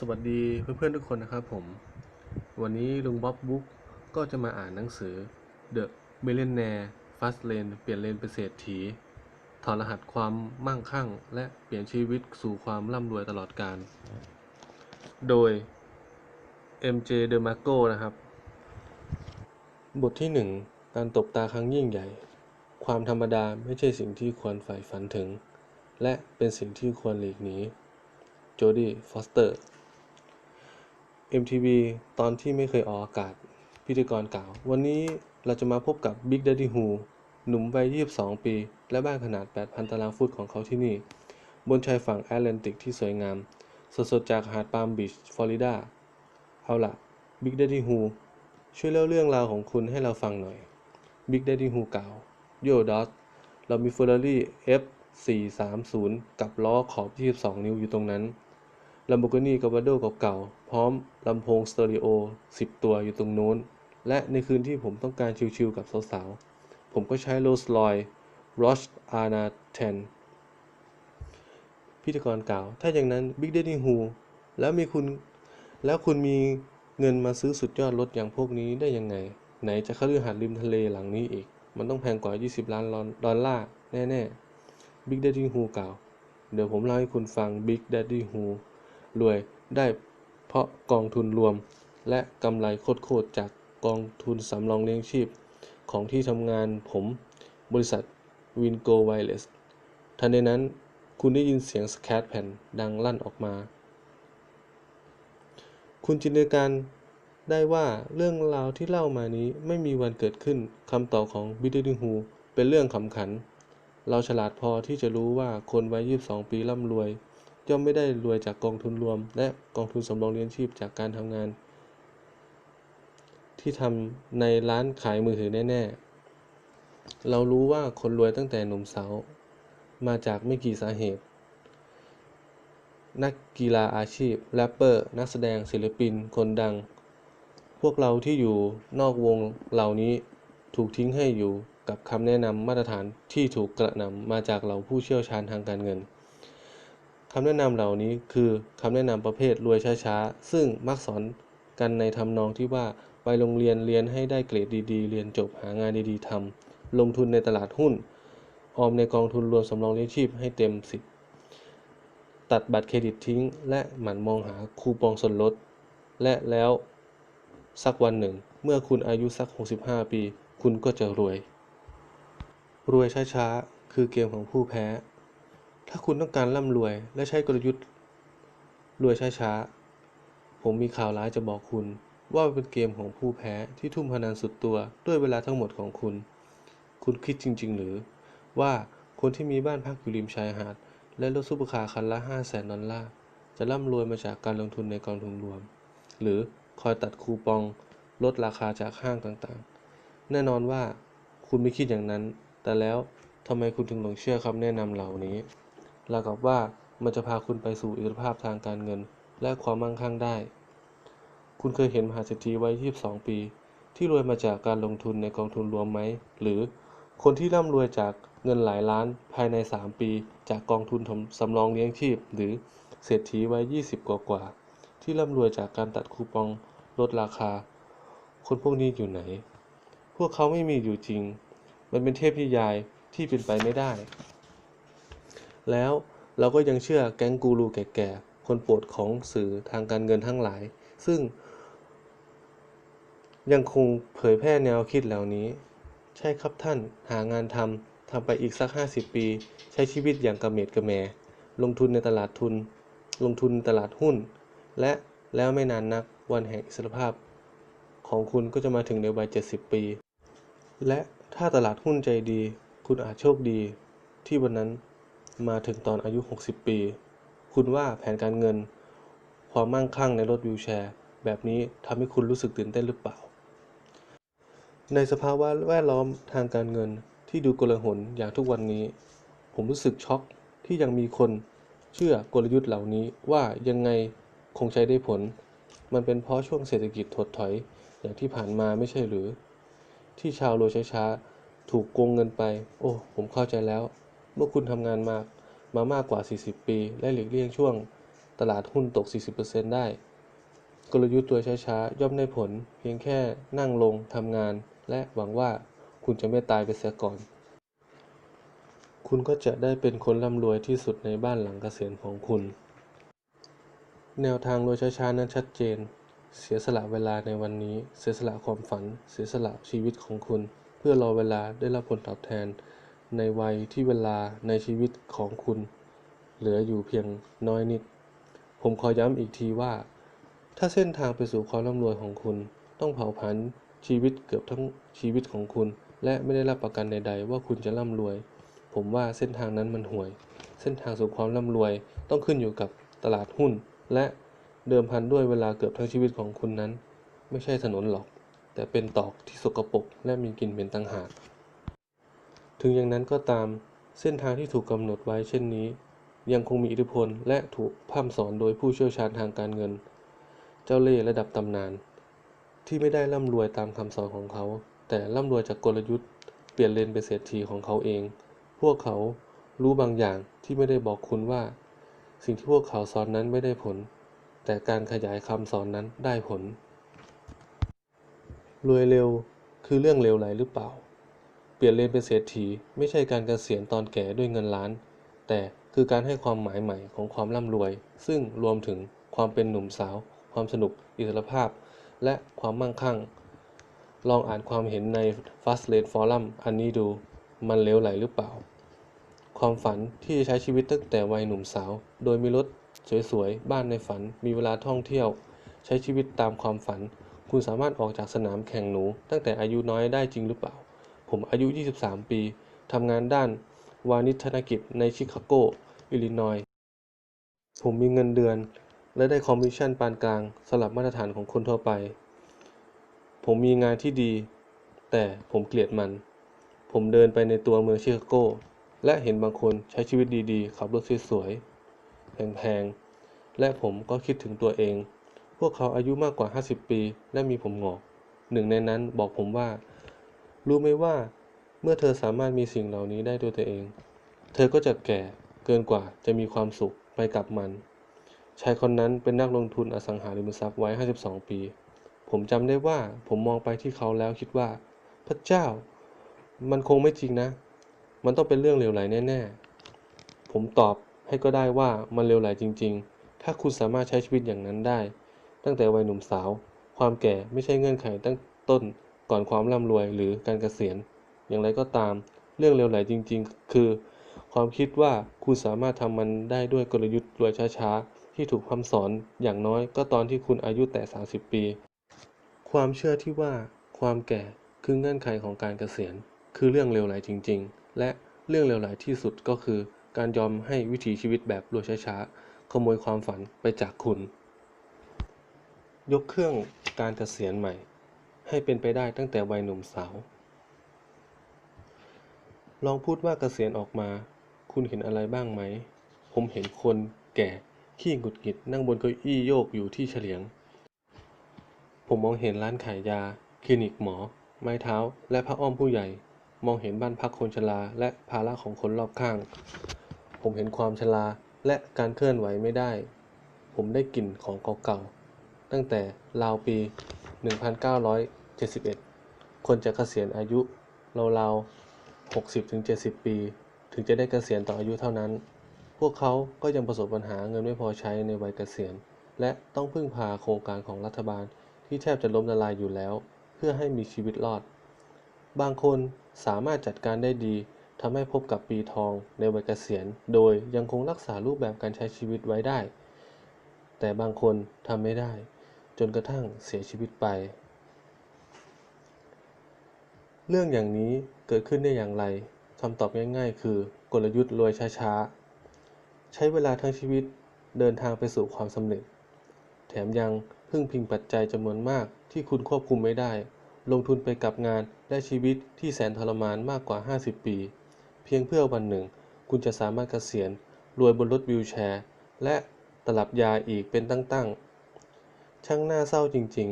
สวัสดีเพื่อนๆทุกคนนะครับผม วันนี้ลุงบ๊อบบุ๊กก็จะมาอ่านหนังสือ The Millionaire Fast Lane เปลี่ยนเลนเป็นเศรษฐี ถอดรหัสความมั่งคั่ง และเปลี่ยนชีวิตสู่ความร่ำรวยตลอดกาล โดย MJ DeMarco นะครับ บทที่ 1 การตบตาครั้งยิ่งใหญ่ ความธรรมดาไม่ใช่สิ่งที่ควรใฝ่ฝันถึง และเป็นสิ่งที่ควรหลีกหนีโจดี้ ฟอสเตอร์ MTV ตอนที่ไม่เคยออกอากาศ พิธีกรกล่าว วันนี้เราจะมาพบกับ Big Daddy Who หนุ่มวัย 22 ปี และบ้านขนาด 8,000 ตารางฟุตของเขาที่นี่ บนชายฝั่งแอตแลนติกที่สวยงาม สดๆ จากหาดปาล์มบีช ฟลอริดา เอาล่ะ Big Daddy Who ช่วยเล่าเรื่องราวของคุณให้เราฟังหน่อย Big Daddy Who กล่าว โยดอสเรามี Ferrari F430 กับล้อขอบ 22 นิ้วอยู่ตรงนั้น Lamborghini Gallardo เก่าๆ พร้อมลำโพงสเตอริโอ 10 ตัวอยู่ตรงโน้น และในคืนที่ผมต้องการชิลๆกับสาวๆ ผมก็ใช้ Rolls Royce Roche Arna 10พิธีกรกล่าว ถ้าอย่างนั้น Big Daddy Who แล้วมีคุณ แล้วคุณมีเงินมาซื้อสุดยอดรถอย่างพวกนี้ได้ยังไง ไหนจะค่าเรือหาดริมทะเลหลังนี้อีก มันต้องแพงกว่า 20 ล้านดอลลาร์แน่ๆ Big Daddy Who กล่าว เดี๋ยวผมเล่าให้คุณฟัง Big Daddy Who รวยได้เพราะกองทุนรวม และกำไรโคตรๆจากกองทุนสำรองเลี้ยงชีพ ของที่ทำงานผมบริษัท Wingo Wireless ทันใดนั้นคุณได้ยินเสียงสแคตแผ่นดังลั่นออกมา คุณจินตนาการได้ว่าเรื่องราวที่เล่ามานี้ไม่มีวันเกิดขึ้นคำตอบของบิดดี้ฮูเป็นเรื่องขำขัน เราฉลาดพอที่จะรู้ว่าคนวัย 22 ปีร่ำรวย ย่อมไม่ได้รวยจากกองทุนรวม และกองทุนสำรองเลี้ยงชีพจากการทำงาน ที่ทำในร้านขายมือถือแน่ๆ เรารู้ว่าคนรวยตั้งแต่หนุ่มสาวมาจากไม่กี่สาเหตุ นักกีฬาอาชีพแรปเปอร์ นักแสดงศิลปิน คนดัง พวกเราที่อยู่นอกวงเหล่านี้ถูกทิ้งให้อยู่กับคำแนะนำมาตรฐานที่ถูกกระนำมาจากเหล่าผู้เชี่ยวชาญทางการเงิน คำแนะนำเหล่านี้คือคำแนะนำประเภทรวยช้าๆ ซึ่งมักสอนกันในทำนองที่ว่าไปโรงเรียนเรียนให้ได้เกรดดีๆ เรียนจบหางานดีๆทำลงทุนในตลาดหุ้น ออมในกองทุนรวมสำรองเลี้ยงชีพให้เต็มสิทธิ์ตัดบัตรเครดิตทิ้ง และหมั่นมองหาคูปองส่วนลด และแล้วสักวันหนึ่ง เมื่อคุณอายุสัก 65 ปี คุณก็จะรวย รวยช้าๆ คือเกมของผู้แพ้ ถ้าคุณต้องการร่ำรวย และใช้กลยุทธ์ รวยช้าๆ ผมมีข่าวร้ายจะบอกคุณ ว่าเป็นเกมของผู้แพ้ที่ทุ่มพนันสุดตัวด้วยเวลาทั้งหมดของคุณ คุณคิดจริง ๆ หรือ ว่าคนที่มีบ้านพักอยู่ริมชายหาด และรถซุปเปอร์คาร์คันละ5 0 0แสนดอลลาร์จะร่ำรวยมาจากการลงทุนในกองทุนรวม หรือคอยตัดคูปองลดราคาจากห้างต่างๆ แน่นอนว่าคุณไม่คิดอย่างนั้น แต่แล้วทำไมคุณถึงหลงเชื่อคำแนะนำเหล่านี้ ราวกับว่ามันจะพาคุณไปสู่อิสรภาพทางการเงิน และความมั่งคั่งได้ คุณเคยเห็นมหาเศรษฐีวัย22 ปี ที่รวยมาจากการลงทุนในกองทุนรวมไหม หรือคนที่ร่ำรวยจากเงินหลายล้านภายใน 3 ปี จากกองทุนสำรองเลี้ยงชีพ หรือเศรษฐีวัย 20 กว่ากว่า ที่ร่ำรวยจากการตัดคูปองลดราคา คนพวกนี้อยู่ไหน พวกเขาไม่มีอยู่จริง มันเป็นเทพนิยายที่เป็นไปไม่ได้ แล้วเราก็ยังเชื่อแก๊งกูรูแก่ๆ คนโปรดของสื่อทางการเงินทั้งหลาย ซึ่ง ยังคงเผยแพร่แนวคิดเหล่านี้ ใช่ครับท่านหางานทำทำไปอีกสัก 50 ปี ใช้ชีวิตอย่างกระเมดกระแม ลงทุนในตลาดทุน ลงทุนตลาดหุ้น และแล้วไม่นานนักวันแห่งอิสรภาพ ของคุณก็จะมาถึงในวัย 70 ปี และถ้าตลาดหุ้นใจดี คุณอาจโชคดีที่วันนั้น มาถึงตอนอายุ 60 ปี คุณว่าแผนการเงิน ความมั่งคั่งในรถวิวแชร์ แบบนี้ทำให้คุณรู้สึกตื่นเต้นหรือเปล่า ในสภาวะแวดล้อมทางการเงินที่ดูโกลหลอย่างทุกวันนี้ ผมรู้สึกช็อกที่ยังมีคนเชื่อกลยุทธ์เหล่านี้ว่ายังไงคงใช้ได้ผล มันเป็นเพราะช่วงเศรษฐกิจถดถอยอย่างที่ผ่านมาไม่ใช่หรือ ที่ชาวรวยช้าๆถูกโกงเงินไป โอ้ ผมเข้าใจแล้ว เมื่อคุณทำงานมามามากกว่า 40 ปี และหลีกเลี่ยงช่วงตลาดหุ้นตก 40%ได้ กลยุทธ์ตัวช้าๆ ย่อมได้ผล เพียงแค่นั่งลงทำงาน และหวังว่าคุณจะไม่ตายไปเสียก่อน คุณก็จะได้เป็นคนร่ำรวยที่สุดในบ้านหลังเกษียณของคุณ แนวทางรวยช้าๆ นั้นชัดเจน เสียสละเวลาในวันนี้ เสียสละความฝัน เสียสละชีวิตของคุณ เพื่อรอเวลาได้รับผลตอบแทน ในวัยที่เวลาในชีวิตของคุณ เหลืออยู่เพียงน้อยนิด ผมขอย้ำอีกทีว่า ถ้าเส้นทางไปสู่ความร่ำรวยของคุณ ต้องเผาผลาญชีวิตเกือบทั้งชีวิตของคุณ และไม่ได้รับประกันใด ๆ ว่าคุณจะร่ำรวย ผมว่าเส้นทางนั้นมันห่วย เส้นทางสู่ความร่ำรวยต้องขึ้นอยู่กับตลาดหุ้น และเดิมพันด้วยเวลาเกือบทั้งชีวิตของคุณนั้น ไม่ใช่ถนนหรอก แต่เป็นตอกที่สกปรกและมีกลิ่นเหม็นต่างหาก ถึงอย่างนั้นก็ตามเส้นทางที่ถูกกำหนดไว้เช่นนี้ ยังคงมีอิทธิพลและถูกพร่ำสอนโดยผู้เชี่ยวชาญทางการเงิน เจ้าเล่ห์ระดับตำนาน ที่ไม่ได้ร่ำรวยตามคำสอนของเขา แต่ร่ำรวยจากกลยุทธ์ เปลี่ยนเลนเป็นเศรษฐีของเขาเอง พวกเขารู้บางอย่างที่ไม่ได้บอกคุณว่า สิ่งที่พวกเขาสอนนั้นไม่ได้ผล แต่การขยายคำสอนนั้นได้ผลรวยเร็วคือเรื่องเลวไหลหรือเปล่า เปลี่ยนเลนเป็นเศรษฐีไม่ใช่การเกษียณตอนแก่ด้วยเงินล้าน แต่คือการให้ความหมายใหม่ของความร่ำรวย ซึ่งรวมถึงความเป็นหนุ่มสาว ความสนุก อิสรภาพ และความมั่งคั่ง ลองอ่านความเห็นใน Fast Lane Forum อันนี้ดู มันเลวไหลหรือเปล่า ความฝันที่จะใช้ชีวิตตั้งแต่วัยหนุ่มสาว โดยมีรถสวยๆ บ้านในฝัน มีเวลาท่องเที่ยว ใช้ชีวิตตามความฝัน คุณสามารถออกจากสนามแข่งหนู ตั้งแต่อายุน้อยได้จริงหรือเปล่า ผมอายุ 23 ปีทำงานด้านวานิชธนกิจในชิคาโก อิลลินอยส์ ผมมีเงินเดือน และได้คอมมิชชั่นปานกลางสำหรับมาตรฐานของคนทั่วไป ผมมีงานที่ดี แต่ผมเกลียดมัน ผมเดินไปในตัวเมืองชิคาโก และเห็นบางคนใช้ชีวิตดีๆ ขับรถสวยๆ แพงๆ และผมก็คิดถึงตัวเอง พวกเขาอายุมากกว่า 50 ปี และมีผมหงอก หนึ่งในนั้นบอกผมว่า รู้ไหมว่า เมื่อเธอสามารถมีสิ่งเหล่านี้ได้ด้วยตัวเอง เธอก็จะแก่เกินกว่าจะมีความสุขไปกับมัน ชายคนนั้นเป็นนักลงทุนอสังหาริมทรัพย์ไว้ 52 ปี ผมจำได้ว่าผมมองไปที่เขาแล้วคิดว่า พระเจ้า มันคงไม่จริงนะ มันต้องเป็นเรื่องเลวไหลแน่ๆ ผมตอบให้ก็ได้ว่ามันเลวไหลจริง ๆ ถ้าคุณสามารถใช้ชีวิตอย่างนั้นได้ ตั้งแต่วัยหนุ่มสาว ความแก่ไม่ใช่เงื่อนไขตั้งต้น ก่อนความร่ำรวยหรือการเกษียณ อย่างไรก็ตาม เรื่องเลวไหลจริง ๆ คือ ความคิดว่าคุณสามารถทำมันได้ด้วยกลยุทธ์รวยช้าๆ ที่ถูกพร่ำสอนอย่างน้อยก็ตอนที่คุณอายุแต่ 30 ปี ความเชื่อที่ว่าความแก่คือเงื่อนไขของการเกษียณ คือเรื่องเลวไหลจริง ๆ และเรื่องเลวไหลที่สุดก็คือ การยอมให้วิถีชีวิตแบบรวยช้าๆขโมยความฝันไปจากคุณ ยกเครื่องการเกษียณใหม่ ให้เป็นไปได้ตั้งแต่วัยหนุ่มสาว ลองพูดว่าเกษียณออกมา คุณเห็นอะไรบ้างไหม ผมเห็นคนแก่ขี้หงุดหงิดนั่งบนเก้าอี้โยกอยู่ที่เฉลียง ผมมองเห็นร้านขายยา คลินิกหมอ ไม้เท้า และผ้าอ้อมผู้ใหญ่ มองเห็นบ้านพักคนชรา และภาระของคนรอบข้าง ผมเห็นความชราและการเคลื่อนไหวไม่ได้ ผมได้กลิ่นของเก่าๆ ตั้งแต่ราวปี 1900 71 คนจะเกษียณอายุราวๆ60-70 ปี ถึงจะได้เกษียณต่ออายุเท่านั้น พวกเขาก็ยังประสบปัญหาเงินไม่พอใช้ในวัยเกษียณ และต้องพึ่งพาโครงการของรัฐบาลที่แทบจะล้มละลายอยู่แล้ว เพื่อให้มีชีวิตรอด บางคนสามารถจัดการได้ดีทำให้พบกับปีทองในวัยเกษียณ โดยยังคงรักษารูปแบบการใช้ชีวิตไว้ได้ แต่บางคนทำไม่ได้ จนกระทั่งเสียชีวิตไป เรื่องอย่างนี้เกิดขึ้นได้อย่างไรคำตอบง่าย ๆ คือกลยุทธ์รวยช้าๆ ใช้เวลาทั้งชีวิตเดินทางไปสู่ความสำเร็จ แถมยังพึ่งพิงปัจจัยจำนวนมากที่คุณควบคุมไม่ได้ ลงทุนไปกับงานและชีวิตที่แสนทรมานมากกว่า 50 ปี เพียงเพื่อวันหนึ่ง คุณจะสามารถเกษียณรวยบนรถวีลแชร์ และตลับยาอีกเป็นตั้งๆ ช่างน่าเศร้าจริง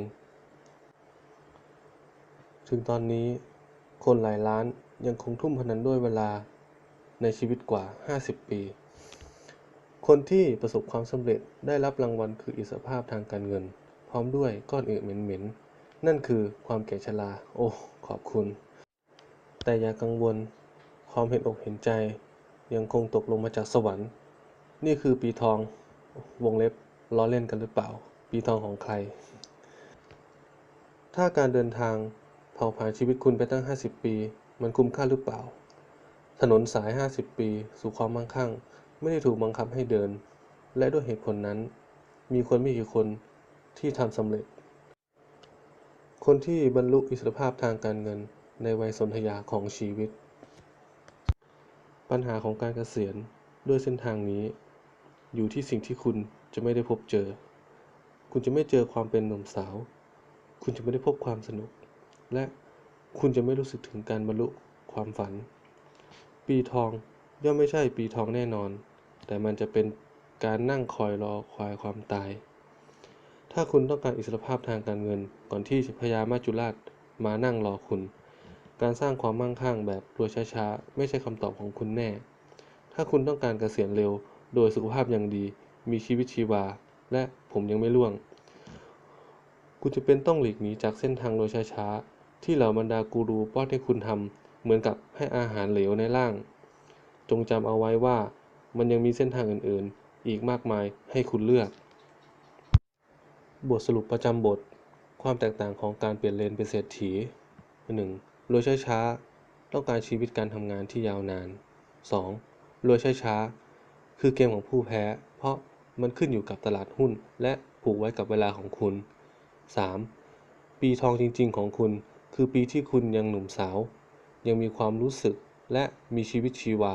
ๆ ถึงตอนนี้ คนหลายล้านยังคงทุ่มพนันด้วยเวลาในชีวิตกว่า 50 ปี คนที่ประสบความสำเร็จได้รับรางวัลคืออิสรภาพทางการเงิน พร้อมด้วยก้อนอื่นเหม็นๆ นั่นคือความแก่ชรา โอ้ ขอบคุณ แต่อย่ากังวล ความเห็นอกเห็นใจ ยังคงตกลงมาจากสวรรค์ นี่คือปีทอง วงเล็บ ล้อเล่นกันหรือเปล่า ปีทองของใคร ถ้าการเดินทาง เผาผลาญชีวิตคุณไปตั้ง 50 ปี มันคุ้มค่าหรือเปล่า ถนนสาย 50 ปี สู่ความมั่งคั่ง ไม่ได้ถูกบังคับให้เดิน และด้วยเหตุผลนั้น มีคนไม่กี่คนที่ทำสำเร็จ คนที่บรรลุอิสรภาพทางการเงินในวัยสนธยาของชีวิต ปัญหาของการเกษียณด้วยเส้นทางนี้ อยู่ที่สิ่งที่คุณจะไม่ได้พบเจอ คุณจะไม่เจอความเป็นหนุ่มสาว คุณจะไม่ได้พบความสนุก และคุณจะไม่รู้สึกถึงการบรรลุความฝัน ปีทองย่อมไม่ใช่ปีทองแน่นอน แต่มันจะเป็นการนั่งคอยรอควายความตาย ถ้าคุณต้องการอิสรภาพทางการเงินก่อนที่พญามาจุราชมานั่งรอคุณ การสร้างความมั่งคั่งแบบรวยช้าๆ ไม่ใช่คำตอบของคุณแน่ ถ้าคุณต้องการเกษียณเร็ว โดยสุขภาพยังดี มีชีวิตชีวา และผมยังไม่ล่วง คุณจะเป็นต้องหลีกหนีจากเส้นทางโดยช้าๆ ที่เหล่าบรรดากูรูป้อนให้คุณทำเหมือนกับให้อาหารเหลวในร่าง จงจำเอาไว้ว่ามันยังมีเส้นทางอื่นๆ อีกมากมายให้คุณเลือก บทสรุปประจำบท ความแตกต่างของการเปลี่ยนเลนเป็นเศรษฐี 1. รวยช้าๆต้องการชีวิตการทำงานที่ยาวนาน 2. รวยช้าๆคือเกมของผู้แพ้ เพราะมันขึ้นอยู่กับตลาดหุ้นและผูกไว้กับเวลาของคุณ 3. ปีทองจริงๆของคุณ คือปีที่คุณยังหนุ่มสาว ยังมีความรู้สึกและมีชีวิตชีวา